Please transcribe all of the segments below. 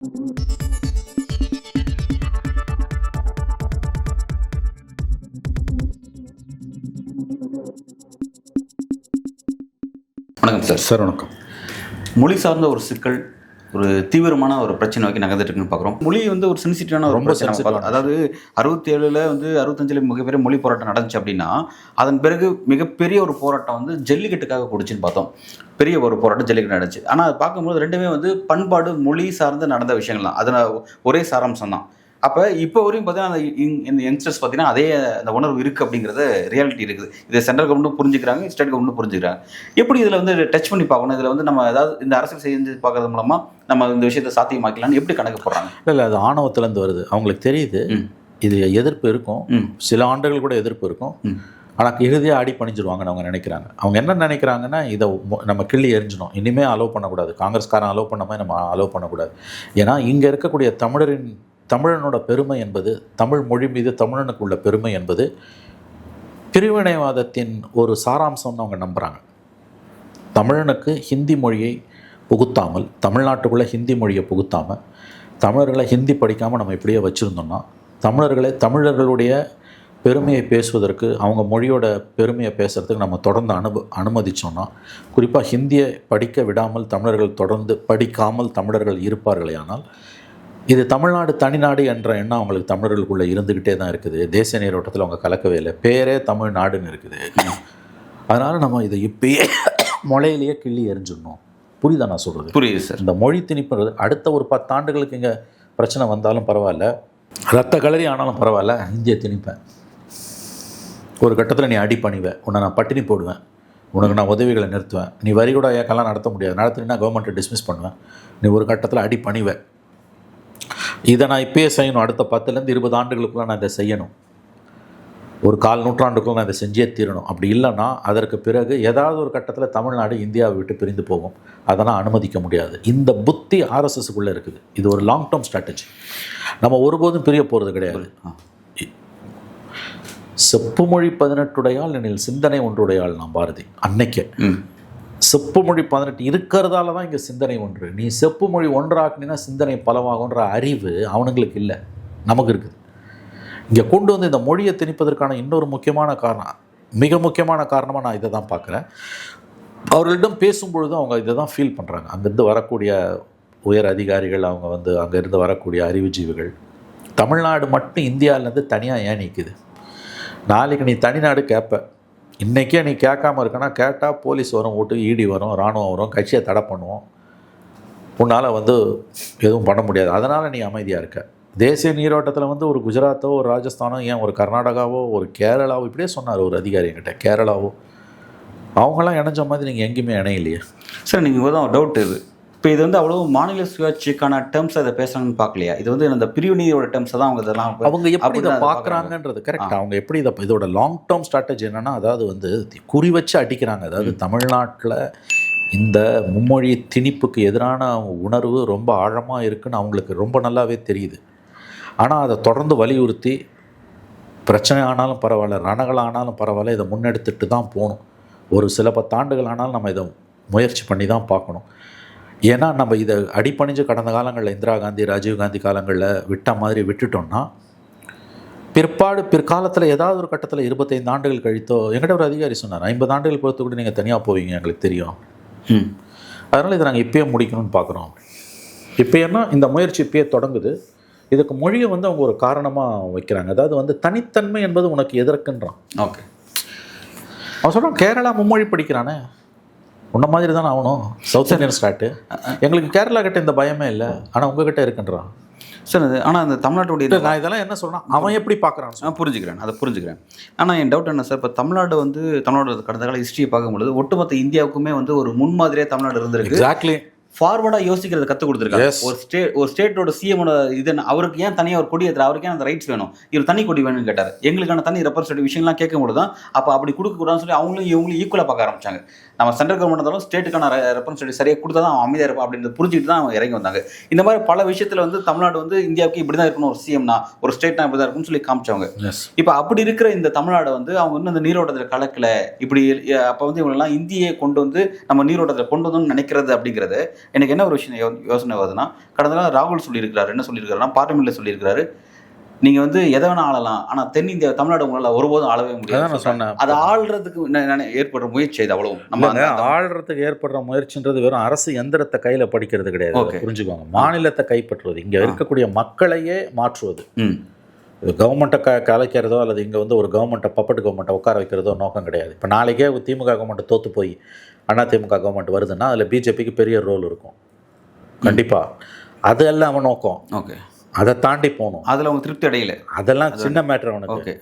வணக்கம் sir. Sir வணக்கம். மொழி சார்ந்த ஒரு சிக்கல் ஒரு தீவிரமான ஒரு பிரச்சனை நோக்கி நகர்ந்துட்டு இருக்குன்னு பார்க்குறோம் மொழி வந்து ஒரு சென்சிட்டிவான ரொம்ப. அதாவது அறுபத்தி ஏழுல வந்து அறுபத்தஞ்சில் மிகப்பெரிய மொழி போராட்டம் நடந்துச்சு அப்படின்னா அதன் பிறகு மிகப்பெரிய ஒரு போராட்டம் வந்து ஜல்லிக்கட்டுக்காக கொடுச்சுன்னு பார்த்தோம். பெரிய ஒரு போராட்டம் ஜல்லிக்கட்டு நடந்துச்சு. ஆனால் அது பார்க்கும்போது ரெண்டுமே வந்து பண்பாடு மொழி சார்ந்து நடந்த விஷயங்கள் தான் அதில் ஒரே சாராம்சம் தான் அப்போ இப்போ வரையும் பார்த்தீங்கன்னா அந்த இந்த யங்ஸ்டர்ஸ் பார்த்தீங்கன்னா அதே அந்த உணர்வு இருக்குது அப்படிங்கிறது ரியாலிட்டி இருக்குது. இதை சென்ட்ரல் கவர்மெண்ட்டும் புரிஞ்சுக்கிறாங்க ஸ்டேட் கவர்மெண்ட்டும் புரிஞ்சுக்கிறாங்க. எப்படி இதில் வந்து டச் பண்ணி பார்க்கணும்? இதில் வந்து நம்ம ஏதாவது இந்த அரசியல் செஞ்சு பார்க்கறது மூலமாக நம்ம இந்த விஷயத்தை சாத்தியமாக்கலாம்னு எப்படி கணக்கு போடுறாங்க? இல்லை இல்லை அது ஆணவத்துலேருந்து வருது. அவங்களுக்கு தெரியுது. இது எதிர்ப்பு இருக்கும். சில ஆண்டுகள் கூட எதிர்ப்பு இருக்கும். ஆனால் இறுதியாக அடி பணிஞ்சிருவாங்கன்னு அவங்க நினைக்கிறாங்க. அவங்க என்ன நினைக்கிறாங்கன்னா இதை நம்ம கிள்ளி எரிஞ்சிடும் இனிமே அலோவ் பண்ணக்கூடாது. காங்கிரஸ்காரன் அலோவ் பண்ண மாதிரி நம்ம அலோவ் பண்ணக்கூடாது. ஏன்னா இங்கே இருக்கக்கூடிய தமிழரின் தமிழனோட பெருமை என்பது தமிழ் மொழி மீது தமிழனுக்கு உள்ள பெருமை என்பது பிரிவினைவாதத்தின் ஒரு சாராம்சம்னு அவங்க நம்புகிறாங்க தமிழனுக்கு ஹிந்தி மொழியை புகுத்தாமல் தமிழ்நாட்டுக்குள்ளே ஹிந்தி மொழியை புகுத்தாமல் தமிழர்களை ஹிந்தி படிக்காமல் நம்ம இப்படியே வச்சுருந்தோம்னா தமிழர்களை தமிழர்களுடைய பெருமையை பேசுவதற்கு அவங்க மொழியோட பெருமையை பேசுகிறதுக்கு நம்ம தொடர்ந்து அனுப அனுமதித்தோன்னா குறிப்பாக ஹிந்தியை படிக்க விடாமல் தமிழர்கள் தொடர்ந்து படிக்காமல் தமிழர்கள் இருப்பார்களே ஆனால் இது தமிழ்நாடு தனிநாடு என்ற எண்ணம் அவங்களுக்கு தமிழர்களுக்குள்ளே இருந்துக்கிட்டே தான் இருக்குது. தேசிய நீரோட்டத்தில் அவங்க கலக்கவே இல்லை. பேரே தமிழ்நாடுன்னு இருக்குது. அதனால் நம்ம இதை இப்பயே முளையிலேயே கிள்ளி எரிஞ்சிடணும் புரியுதா நான் சொல்கிறது புரியுது சார். இந்த மொழி திணிப்புன்றது அடுத்த ஒரு பத்தாண்டுகளுக்கு இங்கே பிரச்சனை வந்தாலும் பரவாயில்ல. ரத்த கலரி ஆனாலும் பரவாயில்ல. இந்திய திணிப்பேன். ஒரு கட்டத்தில் நீ அடி பண்ணிவேன் உன்னை நான் பட்டினி போடுவேன். உனக்கு நான் உதவிகளை நிறுத்துவேன். நீ வரி கூட ஏக்கெல்லாம் நடத்த முடியாது. நடத்தினா கவர்மெண்ட்டை டிஸ்மிஸ் பண்ணுவேன். நீ ஒரு கட்டத்தில் அடி பணிவேன் இதை நான் இப்பயே செய்யணும். அடுத்த பத்துலேருந்து இருபது ஆண்டுகளுக்குள்ளே நான் இதை செய்யணும். ஒரு கால் நூற்றாண்டுக்குள்ள நான் இதை செஞ்சே தீரணும். அப்படி இல்லைன்னா அதற்கு பிறகு ஏதாவது ஒரு கட்டத்தில் தமிழ்நாடு இந்தியாவை விட்டு பிரிந்து போகும். அதெல்லாம் அனுமதிக்க முடியாது. இந்த புத்தி ஆர்எஸ்எஸ்க்குள்ளே இருக்குது. இது ஒரு லாங் டேர்ம் ஸ்ட்ராட்டஜி நம்ம ஒருபோதும் பிரிய போகிறது கிடையாது. செப்புமொழி பதினெட்டுடையால் எனில் சிந்தனை ஒன்றுடையாள் நான் பாரதி. அன்னைக்கே. செப்பு மொழி பதினெட்டு இருக்கிறதால தான் இங்கே சிந்தனை ஒன்று. நீ செப்பு மொழி ஒன்றாக்குனா சிந்தனை பலவாகுன்ற அறிவு அவனுங்களுக்கு இல்லை. நமக்கு இருக்குது. இங்கே கொண்டு வந்து இந்த மொழியை திணிப்பதற்கான இன்னொரு முக்கியமான காரணம் மிக முக்கியமான காரணமாக நான் இதை தான் பார்க்குறேன். அவர்களிடம் பேசும்பொழுது அவங்க இதை தான் ஃபீல் பண்ணுறாங்க அங்கேருந்து வரக்கூடிய உயர் அதிகாரிகள் அவங்க வந்து அங்கேருந்து வரக்கூடிய அறிவுஜீவிகள். தமிழ்நாடு மட்டும் இந்தியாவிலேருந்து தனியாக ஏன் நிற்குது நாளைக்கு நீ தனிநாடு கேட்ப இன்றைக்கே நீ கேட்காம இருக்கனா கேட்டால் போலீஸ் வரும் ஓட்டு ஈடி வரும் இராணுவம் வரும் கட்சியை தடை பண்ணுவோம். உன்னால் வந்து எதுவும் பண்ண முடியாது. அதனால் நீ அமைதியாக இருக்க. தேசிய நீரோட்டத்தில் வந்து ஒரு குஜராத்தோ ஒரு ராஜஸ்தானோ ஏன் ஒரு கர்நாடகாவோ ஒரு கேரளாவோ இப்படியே சொன்னார் ஒரு அதிகாரி என்கிட்ட கேரளாவோ. அவங்களாம் இணைஞ்ச மாதிரி நீங்கள் எங்கேயுமே இணையிலையே. சார் நீங்கள் தான் ஒரு டவுட் இது. இப்போ இது வந்து அவ்வளோ மாநில சுயாட்சிக்கான டேர்ம்ஸ் அதை பேசுகிறாங்கன்னு பார்க்கலையா? இது வந்து அந்த பிரிவினையோட டேர்ம்ஸை தான் அவங்க இதெல்லாம் அவங்க எப்படி இதை பார்க்குறாங்கன்றது கரெக்ட் அவங்க எப்படி இதை இதோட லாங் டேர்ம் ஸ்ட்ராட்டஜி என்னன்னா அதாவது வந்து குறி வச்சு அடிக்கிறாங்க. அதாவது தமிழ்நாட்டில் இந்த மும்மொழி திணிப்புக்கு எதிரான உணர்வு ரொம்ப ஆழமாக இருக்குன்னு அவங்களுக்கு ரொம்ப நல்லாவே தெரியுது. ஆனால் அதை தொடர்ந்து வலியுறுத்தி பிரச்சனை ஆனாலும் பரவாயில்ல ரணங்கள் ஆனாலும் பரவாயில்ல இதை முன்னெடுத்துட்டு தான் போகணும். ஒரு சில பத்தாண்டுகள் ஆனாலும் நம்ம இதை முயற்சி பண்ணி தான் பார்க்கணும். ஏன்னா நம்ம இதை அடிப்பணிஞ்சு கடந்த காலங்களில் இந்திரா காந்தி ராஜீவ் காந்தி காலங்களில் விட்ட மாதிரி விட்டுட்டோம்னா பிற்பாடு பிற்காலத்தில் ஏதாவது ஒரு கட்டத்தில் இருபத்தைந்து ஆண்டுகள் கழித்தோ எங்கிட்ட ஒரு அதிகாரி சொன்னார் ஐம்பது ஆண்டுகள் பொறுத்து கூட நீங்கள் தனியாக போவீங்க எங்களுக்கு தெரியும். ம். அதனால் இதை நாங்கள் இப்பயே முடிக்கணும்னு பார்க்குறோம் இப்போயேன்னா இந்த முயற்சி இப்பயே தொடங்குது. இதுக்கு மொழியை வந்து அவங்க ஒரு காரணமாக வைக்கிறாங்க. அதாவது வந்து தனித்தன்மை என்பது உனக்கு எதற்குன்றான். ஓகே. அவன் சொல்கிறான் கேரளா மும்மொழி படிக்கிறானே. உன்ன மாதிரி தானே ஆகணும். சவுத் இந்தியன் ஸ்டாட்டு எங்களுக்கு கேரளா கிட்ட இந்த பயமே இல்லை. ஆனால் உங்ககிட்ட இருக்குன்றான். சார் அது ஆனால் அந்த தமிழ்நாட்டுடைய நான் இதெல்லாம் என்ன சொல்கிறேன் அவன் எப்படி பார்க்குறான்? நான் புரிஞ்சுக்கிறேன். அதை புரிஞ்சுக்கிறேன். ஆனால் என் டவுட் என்ன சார் இப்போ தமிழ்நாடு வந்து தமிழ்நாடு கடந்த கால ஹிஸ்ட்ரியை பார்க்கும்பொழுது ஒட்டுமொத்த இந்தியாவுக்குமே வந்து ஒரு முன்மாதிரியாக தமிழ்நாடு இருந்திருக்கு. எக்ஸாக்ட்லி ஃபார்வர்டாக யோசிக்கிறத கற்றுக் கொடுத்துருக்காங்க. ஒரு ஸ்டேட் ஒரு ஸ்டேட்டோட சிஎமோட இது அவருக்கு ஏன் தனியாக ஒரு கொடி ஏற்றுற அவருக்கு ஏன் அந்த ரைட்ஸ் வேணும்? இவர் தனி கொடி வேணும்னு கேட்டார். எங்களுக்கான தனி ரெப்ரஸன்டேட்டிவ் விஷயம்லாம் கேட்கும்போது தான் அப்போ அப்படி கொடுக்கக்கூடாதுன்னு சொல்லி அவங்களும் இவங்களும் ஈக்குவலாக பார்க்க ஆரம்பிச்சாங்க. நம்ம சென்ட்ரல் கவர்மெண்ட் இருந்தாலும் ஸ்டேட்டுக்கான ரெப்ரஸன்டேட்டிவ் சரியாக கொடுத்தா தான் அவன் அமைதியாக இருப்பான் அப்படின்றத புரிஞ்சுட்டு தான் அவங்க இறங்கி வந்தாங்க. இந்த மாதிரி பல விஷயத்தில் வந்து தமிழ்நாடு வந்து இந்தியாவுக்கு இப்படி தான் இருக்கணும் ஒரு சிஎம்னா ஒரு ஸ்டேட்னா இப்படி தான் இருக்கும்னு சொல்லி காமிச்சவங்க. இப்போ அப்படி இருக்கிற இந்த தமிழ்நாடு வந்து அவங்க இன்னும் இந்த நீரோட்டத்தில் கலக்கல இப்படி அப்போ வந்து இவங்கெல்லாம் இந்தியை கொண்டு வந்து நம்ம நீரோட்டத்தில் கொண்டு வரணும்னு நினைக்கிறது அப்படிங்கிறது எனக்கு என்ன ஒரு விஷயம் யோசனை வருதுன்னா கடந்த நாள் ராகுல் சொல்லியிருக்கிறாரு என்ன சொல்லியிருக்காருன்னா பார்லிமெண்ட்ல சொல்லியிருக்காரு நீங்க வந்து எதை வேணா ஆளலாம். ஆனா தென்னிந்தியா தமிழ்நாடு உங்களால ஒருபோதும் ஆளவே முடியாது. நான் சொன்னேன். அதை ஆள்றதுக்கு ஏற்படுற முயற்சி இது அவ்வளவு. நம்ம ஆள்றதுக்கு ஏற்படுற முயற்சின்றது வெறும் அரசு எந்திரத்தை கையில படிக்கிறது கிடையாது. புரிஞ்சுக்கோங்க. மாநிலத்தை கைப்பற்றுவது. இங்க இருக்கக்கூடிய மக்களையே மாற்றுவது. கவர்மெண்ட்டை க கலைக்கிறதோ அல்லது இங்கே வந்து ஒரு கவர்மெண்ட்டை பப்பட்டு கவர்மெண்ட்டை உட்கார வைக்கிறதோ நோக்கம் கிடையாது. இப்போ நாளைக்கே திமுக கவர்மெண்ட் தோற்று போய் அண்ணா திமுக கவர்மெண்ட் வருதுன்னா அதில் பிஜேபிக்கு பெரிய ரோல் இருக்கும். கண்டிப்பாக அது எல்லாம் அவன் நோக்கம். ஓகே அதை தாண்டி போகணும். அதுல அவங்க திருப்தி அடையல. அதெல்லாம் சின்ன மேட்ரு அவனுக்கு ஓகே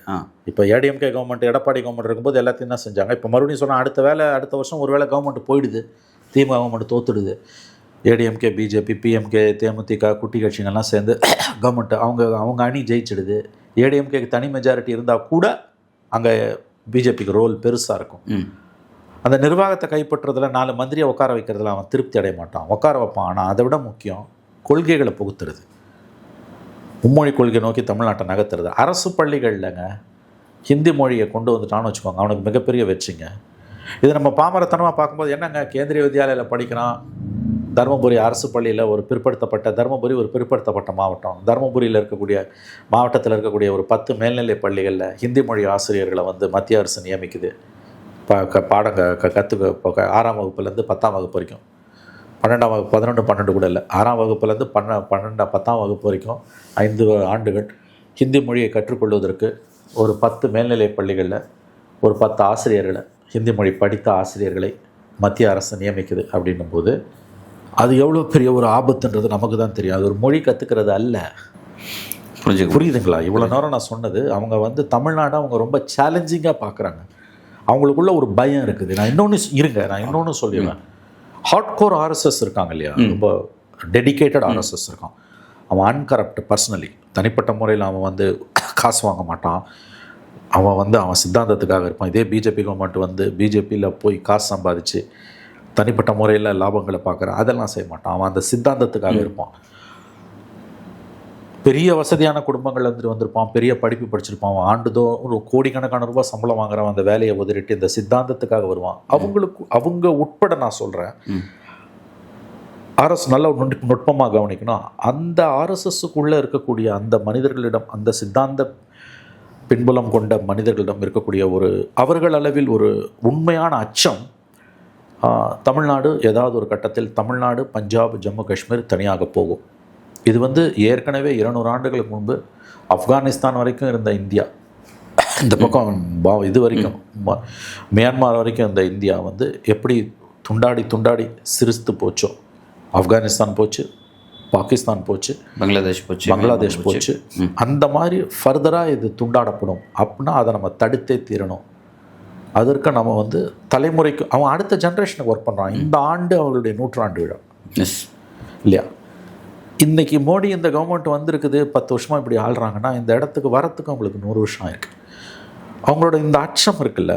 இப்போ ஏடிஎம்கே கவர்மெண்ட் எடப்பாடி கவர்மெண்ட் இருக்கும்போது எல்லாத்தையும் தான் செஞ்சாங்க? இப்போ மறுபடியும் சொன்னால் அடுத்த வேலை அடுத்த வருஷம் ஒரு வேளை கவர்மெண்ட் போயிடுது. திமுக கவர்மெண்ட் தோத்துடுது. ஏடிஎம்கே பிஜேபி பிஎம்கே தேமுதிக குட்டி கட்சிங்கெல்லாம் சேர்ந்து கவர்மெண்ட் அவங்க அவங்க அணி ஜெயிச்சிடுது. ஏடிஎம்கேக்கு தனி மெஜாரிட்டி இருந்தால் கூட அங்கே பிஜேபிக்கு ரோல் பெருசாக இருக்கும். அந்த நிர்வாகத்தை கைப்பற்றுறதுல நாலு மந்திரியை உட்கார வைக்கிறதுல அவன் திருப்தி அடைய மாட்டான். உட்கார வைப்பான். ஆனால் அதை விட முக்கியம் கொள்கைகளை புகுத்துறது. மும்மொழி கொள்கை நோக்கி தமிழ்நாட்டை நகர்த்துறது. அரசு பள்ளிகள்லங்க ஹிந்தி மொழியை கொண்டு வந்துட்டான்னு வச்சுக்கோங்க அவனுக்கு மிகப்பெரிய வெற்றிங்க. இது நம்ம பாமரத்தனமாக பார்க்கும்போது என்னங்க கேந்திரிய வித்யாலயில் படிக்கிறான் தருமபுரி அரசு பள்ளியில் ஒரு பிற்படுத்தப்பட்ட தருமபுரி ஒரு பிற்படுத்தப்பட்ட மாவட்டம். தருமபுரியில் இருக்கக்கூடிய மாவட்டத்தில் இருக்கக்கூடிய ஒரு பத்து மேல்நிலை பள்ளிகளில் ஹிந்தி மொழி ஆசிரியர்களை வந்து மத்திய அரசு நியமிக்குது. ப க பாடங்க க கற்றுக்க க- ஆறாம் வகுப்புலேருந்து பத்தாம் வகுப்பு வரைக்கும். பன்னெண்டாம் வகுப்பு பதினொன்று பன்னெண்டு கூட இல்லை. ஆறாம் வகுப்புலேருந்து பன்ன பன்னெண்டாம் பத்தாம் வகுப்பு வரைக்கும் ஐந்து ஆண்டுகள் ஹிந்தி மொழியை கற்றுக்கொள்வதற்கு ஒரு பத்து மேல்நிலை பள்ளிகளில் ஒரு பத்து ஆசிரியர்களை ஹிந்தி மொழி படித்த ஆசிரியர்களை மத்திய அரசு நியமிக்குது அப்படின்னும் போது அது எவ்வளோ பெரிய ஒரு ஆபத்துன்றது நமக்கு தான் தெரியும். அது ஒரு மொழி கற்றுக்கிறது அல்ல. புரிஞ்சுக்க புரியுதுங்களா? இவ்வளோ நேரம் நான் சொன்னது அவங்க வந்து தமிழ்நாடை அவங்க ரொம்ப சேலஞ்சிங்காக பார்க்குறாங்க. அவங்களுக்குள்ள ஒரு பயம் இருக்குது. நான் இன்னொன்று இருங்க நான் இன்னொன்று சொல்லிடுவேன் ஹார்ட்கோர் ஆர்எஸ்எஸ் இருக்காங்க இல்லையா? ரொம்ப டெடிகேட்டட் ஆர்எஸ்எஸ் இருக்கான். அவன் அன்கரப்ட் பர்சனலி தனிப்பட்ட முறையில் அவன் வந்து காசு வாங்க மாட்டான். அவன் வந்து அவன் சித்தாந்தத்துக்காக இருப்பான். இதே பிஜேபி கவர்மெண்ட் வந்து பிஜேபியில் போய் காசு சம்பாதிச்சு தனிப்பட்ட முறையில் லாபங்களை பார்க்குறான் அதெல்லாம் செய்ய மாட்டான். அவன் அந்த சித்தாந்தத்துக்காக இருப்பான். பெரிய வசதியான குடும்பங்கள்ல இருந்து வந்திருப்பான் பெரிய படிப்பு படிச்சிருப்பான். அவன் ஆண்டுதோ ஒரு கோடிக்கணக்கான ரூபாய் சம்பளம் வாங்குறவன் அந்த வேலையை உதறிட்டு இந்த சித்தாந்தத்துக்காக வருவான். அவங்களுக்கு அவங்க உட்பட நான் சொல்கிறேன். அரசு நல்ல நுட்பமாக கவனிக்கணும் அந்த ஆர்எஸ்எஸ்ஸுக்குள்ளே இருக்கக்கூடிய அந்த மனிதர்களிடம் அந்த சித்தாந்த பின்புலம் கொண்ட மனிதர்களிடம் இருக்கக்கூடிய ஒரு அவர்கள் அளவில் ஒரு உண்மையான அச்சம் தமிழ்நாடு ஏதாவது ஒரு கட்டத்தில் தமிழ்நாடு பஞ்சாப் ஜம்மு காஷ்மீர் தனியாக போகும். இது வந்து ஏற்கனவே இருநூறு ஆண்டுகளுக்கு முன்பு ஆப்கானிஸ்தான் வரைக்கும் இருந்த இந்தியா. இந்த பக்கம் பா- இது வரைக்கும் மியான்மார் வரைக்கும் இருந்த இந்தியா வந்து எப்படி துண்டாடி துண்டாடி சிரித்து போச்சோ. ஆப்கானிஸ்தான் போச்சு பாகிஸ்தான் போச்சு பங்களாதேஷ் போச்சு பங்களாதேஷ் போச்சு. அந்த மாதிரி ஃபர்தராக இது துண்டாடப்படும். அப்படின்னா அதை நம்ம தடுத்தே தீரணும். அதற்கு நம்ம வந்து தலைமுறைக்கு அவன் அடுத்த ஜென்ரேஷனுக்கு ஒர்க் பண்ணுறான் இந்த ஆண்டு அவர்களுடைய நூற்றாண்டு விழா. எஸ் இல்லையா? இன்னைக்கு மோடி இந்த கவர்மெண்ட் வந்திருக்குது பத்து வருஷமாக இப்படி ஆள்றாங்கன்னா இந்த இடத்துக்கு வரத்துக்கு அவங்களுக்கு நூறு வருஷம் ஆயிருக்கு. அவங்களோட இந்த அச்சம் இருக்குல்ல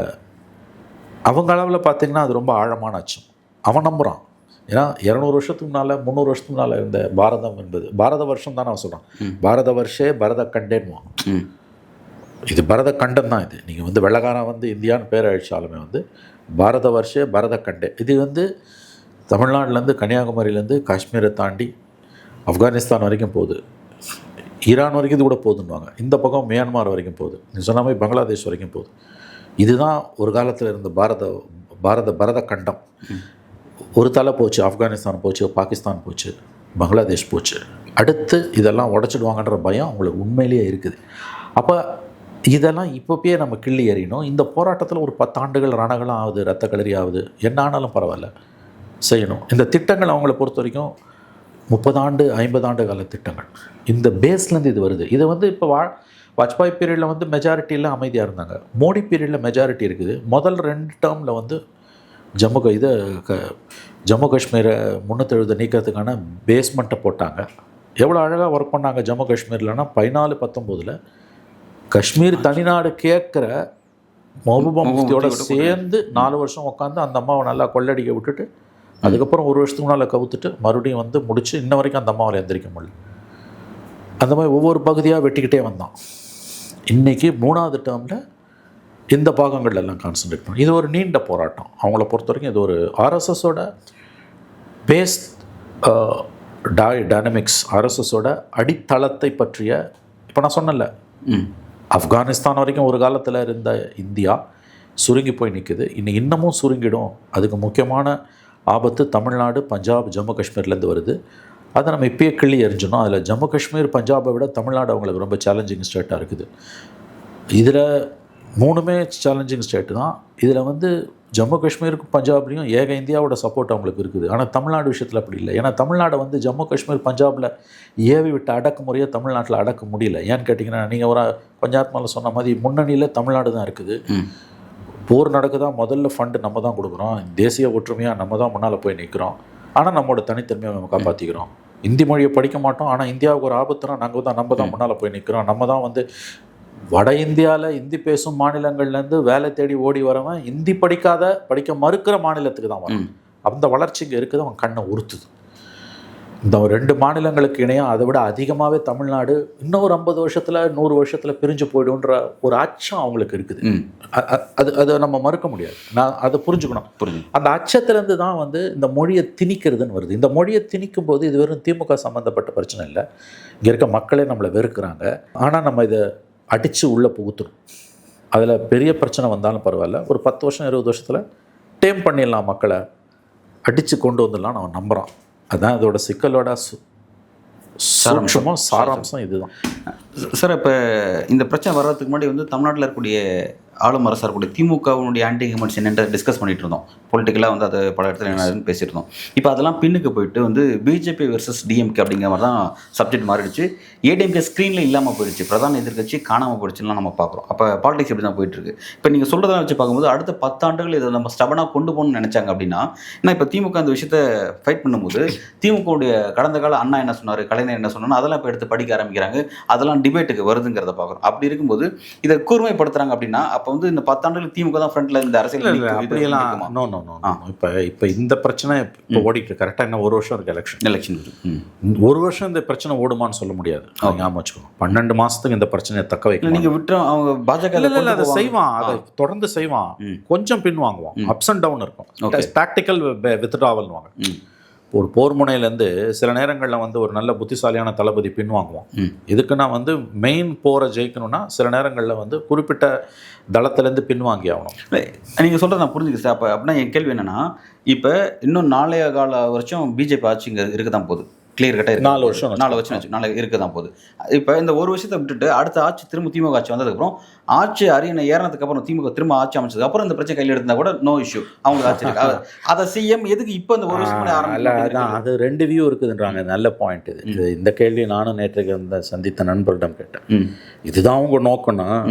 அவங்க அளவில் பார்த்தீங்கன்னா அது ரொம்ப ஆழமான அச்சம். அவன் நம்புகிறான் ஏன்னா இரநூறு வருஷத்துக்கு முன்னால் முந்நூறு வருஷத்துக்கு முன்னால் இருந்த பாரதம் என்பது பாரத வருஷம் தான் அவன் சொல்கிறான் பாரத வருஷே பரத கண்டேன்வான் இது பரத கண்டம் தான் இது. நீங்கள் வந்து வெள்ளக்காரன் வந்து இந்தியான்னு பேர் அழிச்சாலுமே வந்து பாரத வருஷே பரத கண்டே. இது வந்து தமிழ்நாட்டிலேருந்து கன்னியாகுமரியிலேருந்து காஷ்மீரை தாண்டி ஆப்கானிஸ்தான் வரைக்கும் போகுது. ஈரான் வரைக்கும் இது கூட போகுதுன்னுவாங்க. இந்த பக்கம் மியான்மார் வரைக்கும் போகுது. நீ சொன்ன மாதிரி பங்களாதேஷ் வரைக்கும் போகுது. இதுதான் ஒரு காலத்தில் இருந்த பாரத பாரத பரத கண்டம். ஒரு தலை போச்சு ஆப்கானிஸ்தான் போச்சு பாகிஸ்தான் போச்சு பங்களாதேஷ் போச்சு. அடுத்து இதெல்லாம் உடச்சிடுவாங்கன்ற பயம் அவங்களுக்கு உண்மையிலேயே இருக்குது. அப்போ இதெல்லாம் இப்போப்பயே நம்ம கிள்ளி எறியணும். இந்த போராட்டத்தில் ஒரு பத்தாண்டுகள் ரணங்களும் ஆகுது ரத்த களரி ஆகுது என்ன ஆனாலும் பரவாயில்ல செய்யணும். இந்த திட்டங்கள் அவங்கள பொறுத்த வரைக்கும் முப்பது ஆண்டு ஐம்பது ஆண்டு கால திட்டங்கள். இந்த பேஸ்லேருந்து இது வருது. இது வந்து இப்போ வா வாஜ்பாய் பீரியடில் வந்து மெஜாரிட்டியில் அமைதியாக இருந்தாங்க. மோடி பீரியடில் மெஜாரிட்டி இருக்குது. முதல் ரெண்டு டேர்மில் வந்து ஜம்மு க- இதை க ஜம்மு காஷ்மீரை முன்னூற்றெழுபது நீக்கிறதுக்கான பேஸ்மெண்ட்டை போட்டாங்க. எவ்வளோ அழகாக ஒர்க் பண்ணாங்க ஜம்மு காஷ்மீர்லனா பதினாலு பத்தொம்போதில் காஷ்மீர் தனிநாடு கேட்குற மஹபூபா முஃப்தியோட சேர்ந்து நாலு வருஷம் உட்காந்து அந்த அம்மாவை நல்லா கொள்ளடிக்க விட்டுட்டு அதுக்கப்புறம் ஒரு வருஷத்துக்கு முன்னால் கவுத்துட்டு மறுபடியும் வந்து முடிச்சு இன்ன வரைக்கும் அந்த அம்மாவை எந்திரிக்க முடியல. அந்த மாதிரி ஒவ்வொரு பகுதியாக வெட்டிக்கிட்டே வந்தான். இன்னைக்கு மூணாவது டேர்மில் இந்த பாகங்கள் எல்லாம் கான்சன்ட்ரேட் பண்ணும். இது ஒரு நீண்ட போராட்டம். அவங்கள பொறுத்த வரைக்கும் இது ஒரு ஆர்எஸ்எஸோட பேஸ் டா டைனமிக்ஸ் ஆர்எஸ்எஸோட அடித்தளத்தை பற்றிய இப்போ நான் சொன்னேன்ல. ம். ஆப்கானிஸ்தான் வரைக்கும் ஒரு காலத்தில் இருந்த இந்தியா சுருங்கி போய் நிற்குது இன்னும் இன்னமும் சுருங்கிடும். அதுக்கு முக்கியமான ஆபத்து தமிழ்நாடு பஞ்சாப் ஜம்மு காஷ்மீர்லேருந்து வருது. அதை நம்ம இப்பயே கிள்ளி எரிஞ்சிடணும் அதில் ஜம்மு காஷ்மீர் பஞ்சாபை விட தமிழ்நாடு அவங்களுக்கு ரொம்ப சேலஞ்சிங் ஸ்டேட்டாக இருக்குது. இதில் மூணுமே சேலஞ்சிங் ஸ்டேட்டு தான். இதில் வந்து ஜம்மு காஷ்மீருக்கும் பஞ்சாப்லேயும் ஏக இந்தியாவோட சப்போர்ட் அவங்களுக்கு இருக்குது. ஆனால் தமிழ்நாடு விஷயத்தில் அப்படி இல்லை. ஏன்னா தமிழ்நாடு வந்து ஜம்மு காஷ்மீர் பஞ்சாபில் ஏவி விட்ட அடக்குமுறையை தமிழ்நாட்டில் அடக்க முடியல. ஏன்னு கேட்டிங்கன்னா நீங்கள் ஒரு கொஞ்ச சொன்ன மாதிரி முன்னணியில் தமிழ்நாடு தான் இருக்குது. போர் நடக்குதா? முதல்ல ஃபண்டு நம்ம தான் கொடுக்குறோம் தேசிய ஒற்றுமையாக நம்ம தான் முன்னால் போய் நிற்கிறோம் ஆனால் நம்மளோட தனித்தன்மையை நம்ம காப்பாற்றிக்கிறோம் இந்தி மொழியை படிக்க மாட்டோம். ஆனால் இந்தியாவுக்கு ஒரு ஆபத்துனா நாங்கள் தான் நம்ம தான் முன்னால் போய் நிற்கிறோம் நம்ம தான் வந்து வட இந்தியாவில் இந்தி பேசும் மாநிலங்கள்லேருந்து வேலை தேடி ஓடி வரவன் இந்தி படிக்காத படிக்க மறுக்கிற மாநிலத்துக்கு தான் வரான். ம். அந்த வளர்ச்சி இங்கே இருக்குது. அவன் கண்ணை உறுத்துது. இந்த ரெண்டு மாநிலங்களுக்கு இணையாக அதை விட அதிகமாகவே தமிழ்நாடு இன்னும் ஒரு ஐம்பது வருஷத்தில் நூறு வருஷத்தில் பிரிஞ்சு போயிடுன்ற ஒரு அச்சம் அவங்களுக்கு இருக்குது. அது அதை நம்ம மறுக்க முடியாது. நான் அதை புரிஞ்சுக்கணும். புரியுது அந்த அச்சத்திலேருந்து தான் வந்து இந்த மொழியை திணிக்கிறதுன்னு வருது. இந்த மொழியை திணிக்கும் போது இது வெறும் திமுக சம்மந்தப்பட்ட பிரச்சனை இல்லை. இங்கே இருக்க மக்களே நம்மளை வெறுக்கிறாங்க. ஆனால் நம்ம இதை அடித்து உள்ளே புகுத்தணும். அதில் பெரிய பிரச்சனை வந்தாலும் பரவாயில்ல. ஒரு பத்து வருஷம் இருபது வருஷத்தில் டேம் பண்ணிடலாம் மக்களை. அடித்து கொண்டு வந்துடலாம் நம்ம நம்புகிறோம் அதுதான் இதோட சிக்கலோட சூட்சமும் சாராம்சம் இதுதான். சார் இப்போ இந்த பிரச்சனை வர்றதுக்கு முன்னாடி வந்து தமிழ்நாட்டில் இருக்கக்கூடிய ஆளும் அரசாக இருக்கக்கூடிய திமுகவினுடைய ஆன்டி ஹியூமன்ஸ் என்னென்று டிஸ்கஸ் பண்ணிட்டு இருந்தோம். பொலிட்டிக்கலாக வந்து அது பல இடத்துல என்னதுன்னு பேசிட்டு இருந்தோம். இப்போ அதெல்லாம் பின்னுக்கு போயிட்டு வந்து பிஜேபி வெர்சஸ் டிஎம்கே அப்படிங்கிற மாதிரி தான் சப்ஜெக்ட் மாறிடுச்சு. ஏடிஎம்கே ஸ்க்ரீனில் இல்லாமல் போயிடுச்சு பிரதான எதிர்க்கட்சி காணாமல் போயிடுச்சுலாம் நம்ம பார்க்குறோம். அப்போ பாலிடிக்ஸ் இப்படி தான் போயிட்டு இருக்கு? இப்போ நீங்கள் சொல்கிறதெல்லாம் வச்சு பார்க்கும்போது அடுத்த பத்தாண்டுகள் இதை நம்ம ஸ்டபனாக கொண்டு போகணும்னு நினச்சாங்க அப்படின்னா ஏன்னா இப்போ திமுக அந்த விஷயத்தை ஃபைட் பண்ணும்போது திமுகவுடைய கடந்த கால அண்ணா என்ன சொன்னார் கலைஞர் என்ன சொன்னார் அதெல்லாம் இப்போ எடுத்து படிக்க ஆரம்பிக்கிறாங்க. அதெல்லாம் டிபேட்டுக்கு வருதுங்கிறத பார்க்குறோம். அப்படி இருக்கும்போது இதை கூர்மைப்படுத்துறாங்க அப்படின்னா அப்போ வந்து இந்த பத்தாண்டுகள் திமுக தான் ஃப்ரண்ட்ல இந்த அரசியல் அப்படியெல்லாம்? நோ நோ நோ இப்போ இப்போ இந்த பிரச்சனை இப்போ ஓடிட்டு கரெக்டாக இன்னும் ஒரு வருஷம் இருக்கு எலெக்ஷன் எலெக்ஷன். ஒரு வருஷம் இந்த பிரச்சனை ஓடுமான்னு சொல்ல முடியாது. ஞாபகம் வச்சுக்கோ. பன்னெண்டு மாசத்துக்கு இந்த பிரச்சனையை தக்க வைக்கணும் நீங்க விட்டு அவங்க பாஜக இல்ல இல்ல அதை செய்வான். அதை தொடர்ந்து செய்வான். கொஞ்சம் பின் வாங்குவான். அப்ஸ் அண்ட் டவுன் இருக்கும். டாக்டிக்கல் வித்ட்ராவல்னுவாங்க ஒரு போர் முனையிலேருந்து சில நேரங்களில் வந்து ஒரு நல்ல புத்திசாலியான தளபதி பின்வாங்குவான் ம். இதுக்குன்னா வந்து மெயின் போரை ஜெயிக்கணும்னா சில நேரங்களில் வந்து குறிப்பிட்ட தளத்திலேருந்து பின்வாங்கி ஆகணும். நீங்க சொல்றது நான் புரிஞ்சுக்கிறேன் சார். அப்ப அப்படின்னா என் கேள்வி என்னன்னா இப்ப இன்னும் நாளைய கால வருஷம் பிஜேபி ஆட்சி இங்க இருக்க தான் போகுது. கிளியர் கட்டா இருக்கு. நாலு வருஷம் நாலு வருஷம் ஆச்சு நாளை இருக்க தான் போகுது. இப்போ இந்த ஒரு வருஷத்தை விட்டுட்டு அடுத்த ஆட்சி திரும்ப திமுக ஆட்சி வந்ததுக்கப்புறம் ஆட்சி அரியணை ஏறினதுக்கு அப்புறம் திமுக திரும்ப ஆட்சி அமைச்சதுக்கு அப்புறம் இந்த பிரச்சனை கையில் எடுத்தா கூட நோ இஷ்யூ அவங்க ஆட்சி இருக்கு. அத- சிஎம் எதுக்கு இப்போ இந்த ஒரு வருஷம் அது ரெண்டு வியூ இருக்குதுன்றாங்க. நல்ல பாயிண்ட் இது. இந்த கேள்வி நானும் நேற்றுக்கு இந்த சந்தித்த நண்பரிடம் கேட்டேன். இதுதான் உங்க நோக்கம்னா.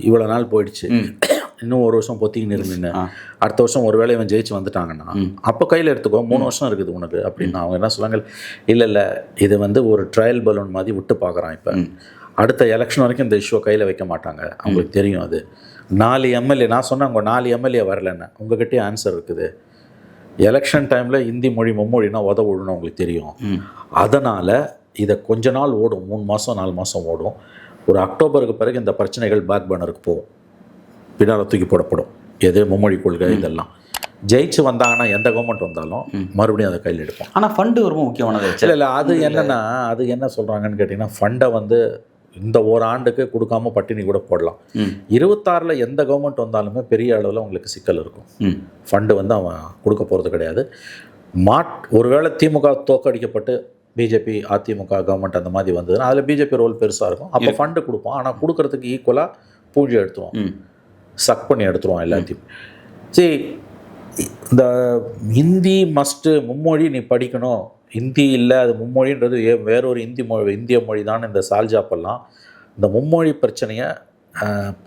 இவ்வளோ நாள் போயிடுச்சு. இன்னும் ஒரு வருஷம் பொத்திக்கின்னு இருந்தீங்க. அடுத்த வருஷம் ஒரு வேளை இவன் ஜெயிச்சு வந்துட்டாங்கன்னா. அப்போ கையில் எடுத்துக்கோ மூணு வருஷம் இருக்குது உனக்கு அப்படின்னு அவங்க என்ன சொல்லுவாங்க இல்லை இல்லை இது வந்து ஒரு ட்ரையல் பலூன் மாதிரி விட்டு பார்க்குறான் இப்போ. அடுத்த எலெக்ஷன் வரைக்கும் இந்த இஷ்யூவை கையில் வைக்க மாட்டாங்க. அவங்களுக்கு தெரியும் அது. நாலு எம்எல்ஏ நான் சொன்னேன் உங்கள் நாலு எம்எல்ஏ வரலன்னு உங்ககிட்டயே ஆன்சர் இருக்குது. எலெக்ஷன் டைமில் இந்தி மொழி மும்மொழினா உத விடணும் உங்களுக்கு தெரியும். அதனால் இதை கொஞ்ச நாள் ஓடும் மூணு மாதம் நாலு மாதம் ஓடும். ஒரு அக்டோபருக்கு பிறகு இந்த பிரச்சனைகள் பேக் பேனருக்கு போகும். பின்னால் தூக்கி போடப்படும். எது? மும்மொழி கொள்கை இதெல்லாம். ஜெயிச்சு வந்தாங்கன்னா எந்த கவர்மெண்ட் வந்தாலும் மறுபடியும் அதை கையில் எடுப்போம். ஆனா ஃபண்டு ரொம்ப முக்கியமானது இல்லை இல்லை அது என்னன்னா அது என்ன சொல்கிறாங்கன்னு கேட்டிங்கன்னா ஃபண்டை வந்து இந்த ஒரு ஆண்டுக்கு கொடுக்காம பட்டினி கூட போடலாம். இருபத்தாறில் எந்த கவர்மெண்ட் வந்தாலுமே பெரிய அளவில் உங்களுக்கு சிக்கல் இருக்கும். ஃபண்டு வந்து அவன் கொடுக்க போகிறது கிடையாது. மாட் ஒருவேளை திமுக தோக்கடிக்கப்பட்டு பிஜேபி அதிமுக கவர்மெண்ட் அந்த மாதிரி வந்ததுன்னா அதில் பிஜேபி ரோல் பெருசாக இருக்கும். அப்போ ஃபண்டு கொடுப்போம். ஆனால் கொடுக்கறதுக்கு ஈக்குவலாக பூஜை எடுத்துருவோம். ம். சக் பண்ணி எடுத்துருவோம் எல்லாத்தையும். சரி இந்த ஹிந்தி மஸ்ட்டு மும்மொழி நீ படிக்கணும். ஹிந்தி இல்லை அது மும்மொழின்றது வேறொரு இந்தி மொழி இந்திய மொழி தான் இந்த சால்ஜாப்பெல்லாம். இந்த மும்மொழி பிரச்சனையை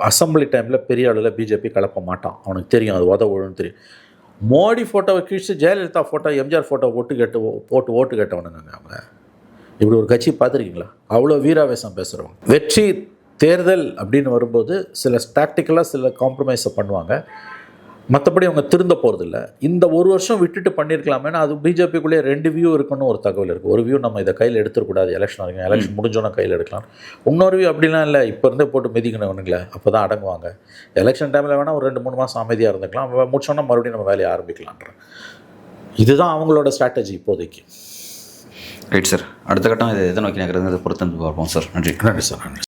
அசம்பிளி டைமில் பெரிய அளவில் பிஜேபி கலப்ப மாட்டான். அவனுக்கு தெரியும் அது உதவுன்னு தெரியும். மோடி ஃபோட்டோவை கிழிச்சு ஜெயலலிதா ஃபோட்டோ எம்ஜிஆர் ஃபோட்டோ ஓட்டு கேட்டு போட்டு ஓட்டு கேட்டவனுங்க அவங்க இப்படி ஒரு கட்சி பார்த்துருக்கீங்களா? அவ்வளோ வீராவேசம் பேசுகிறவங்க வெற்றி தேர்தல் அப்படின்னு வரும்போது சில டாக்டிக்கலாக சில காம்ப்ரமைஸை பண்ணுவாங்க. மற்றபடி அவங்க திருந்த போகிறதில்ல இந்த ஒரு வருஷம் விட்டுட்டு பண்ணியிருக்கலாமேனா அது பிஜேபிக்குள்ளே ரெண்டு வியூ இருக்குன்னு ஒரு தகவல் இருக்குது ஒரு வியூ நம்ம இதை கையில் எடுத்துக்கூடாது எலெக்ஷன் வரைக்கும் எலெக்ஷன் முடிஞ்சோன்னா கையில் எடுக்கலாம். இன்னொரு வியூ அப்படிலாம் இல்லை. இப்போ இருந்தே போட்டு மிதிக்கணுங்களே அப்போ தான் அடங்குவாங்க. எலெக்ஷன் டைமில் வேணால் ஒரு ரெண்டு மூணு மாதம் அமைதியாக இருந்துக்கலாம். முடிச்சோன்னா மறுபடியும் நம்ம வேலையை ஆரம்பிக்கலான்ற. இதுதான் அவங்களோட ஸ்ட்ராட்டஜி இப்போதைக்கு. ரைட் சார் அடுத்த கட்டம் இது எதை நோக்கி நகருங்கிறத பொறுத்து பார்ப்போம் சார் நன்றி. நன்றி சார் நன்றி.